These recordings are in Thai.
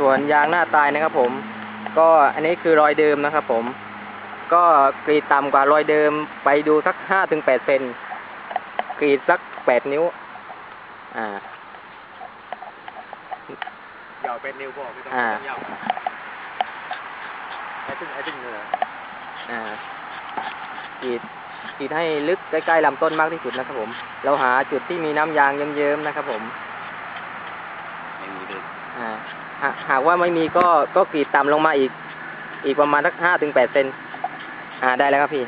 ส่วนยางหน้าตายนะครับผม ก็อันนี้คือรอยเดิมนะครับผม ก็กรีดต่ำกว่ารอยเดิมไปดูสักห้าถึงแปดเซนกรีดสักแปดนิ้ว อ่ายาวเป็นนิ้วพอไม่ต้องอ่าไม่ต้องยาวไอ้ตึ้งไอ้ตึ้งเนื้ออ่ากรีดกรีดให้ลึกใกล้ๆลำต้นมากที่สุดนะครับผม เราหาจุดที่มีน้ำยางเยิ้มๆนะครับผมไม่มีเลยอ่า หากว่าไม่มีก็ก็กรีดต่ำลงมาอีก อีกประมาณสักห้าถึงแปดเซนอ่าได้แล้วครับพี่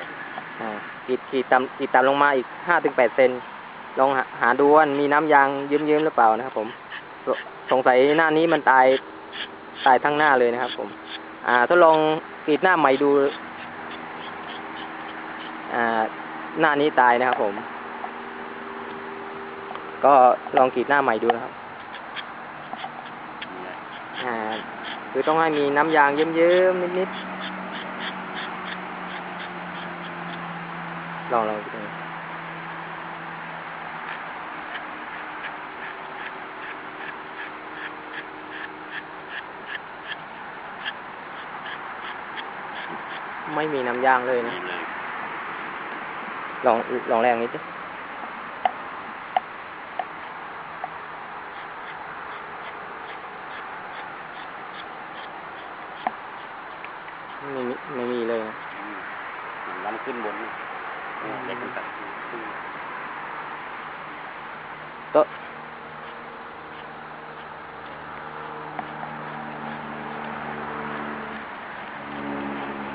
อ่ากรีดกรีดต่ำกรีดต่ำลงมาอีกห้าถึงแปดเซนลองหาดูว่ามีน้ำยางยิ้มๆหรือเปล่านะครับ ผมสสงสัยหน้านี้มันตายตายทั้งหน้าเลยนะครับ ผม อ่าทดลองกรีดหน้าใหม่ดู อ่า หน้านี้ตายนะครับ ผม ก็ลองกรีดหน้าใหม่ดูนะครับ อ่า คือต้องให้มีน้ำยางเยิ้มๆนิดๆลองลองดูไม่มีน้ำยางเลยนะ ลองลองแรงนิดดิ ไม่มีไม่มีเลยนะน้ำขึ้นบนนะเล็กมันตัดขึ้นก็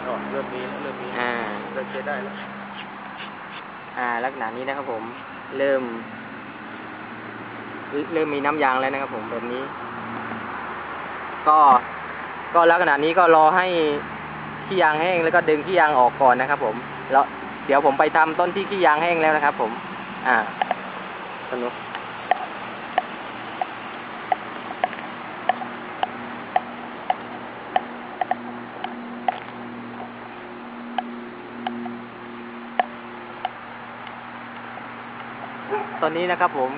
อ๋อเริ่มมีแล้วเริ่มมีอ่าเริ่มใช้ได้แล้ว อ่า ลักษณะนี้นะครับผม เริ่ม เริ่มมีน้ำยางแล้วนะครับผมแบบนี้ ก็ ก็ลักษณะนี้ก็รอให้ ขี้ยางแห้งแล้วก็ดึงขี้ยางออกก่อนนะครับ ผม แล้วเดี๋ยวผมไปทำต้นที่ขี้ยางแห้งแล้วนะครับ ผม อ่าสนุกตอนนี้นะครับผม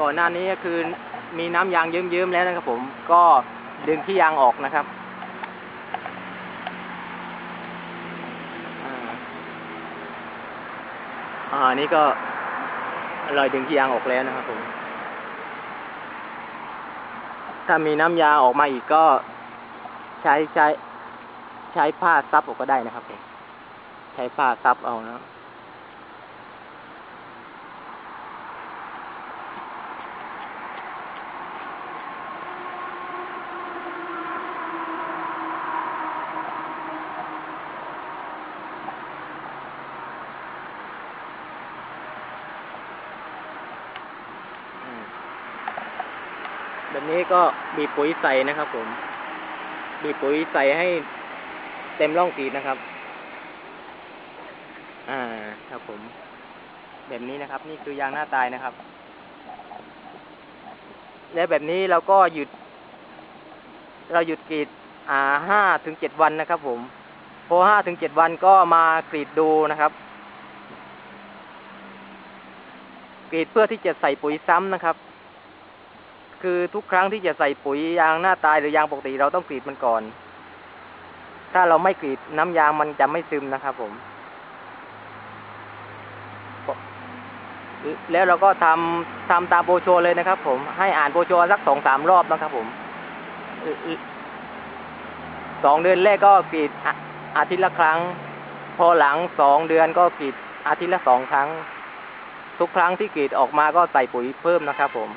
ก่อนหน้านี้ก็คือมีน้ำยางเยิ้มๆแล้วนะครับผมก็ดึงขี้ยางออกนะครับ อ่า อ่านี่ก็รอยดึงที่ยางออกแล้วนะครับผม ถ้ามีน้ำยาออกมาอีกก็ใช้ใช้ ใช้ผ้าซับออกก็ได้นะครับผม ใช้ผ้าซับเอานะ แบบนี้ก็บีบปุ๋ยใส่นะครับ ผม บีบปุ๋ยใส่ให้เต็มร่องกรีดนะครับ อ่า ครับผม แบบนี้นะครับ นี่คือยางหน้าตายนะครับ และแบบนี้เราก็หยุด เราหยุดกรีด อ่าห้าถึงเจ็ดวันนะครับ ผมพอห้าถึงเจ็ดวันก็มากรีดดูนะครับกรีดเพื่อที่จะใส่ปุ๋ยซ้ำนะครับ คือทุกครั้งที่จะใส่ปุ๋ยยางหน้าตายหรือยางปกติเราต้องกรีดมันก่อน ถ้าเราไม่กรีดน้ำยางมันจะไม่ซึมนะครับผม แล้วเราก็ทำทำตามโบชัวเลยนะครับ ผมให้อ่านโบชัวสักสองสามรอบนะครับผมสองเดือนแรกก็กรีดออาทิตย์ละครั้ง พอหลังสองเดือนก็กรีดอาทิตย์ละสองครั้ง ทุกครั้งที่กรีดออกมาก็ใส่ปุ๋ยเพิ่มนะครับผม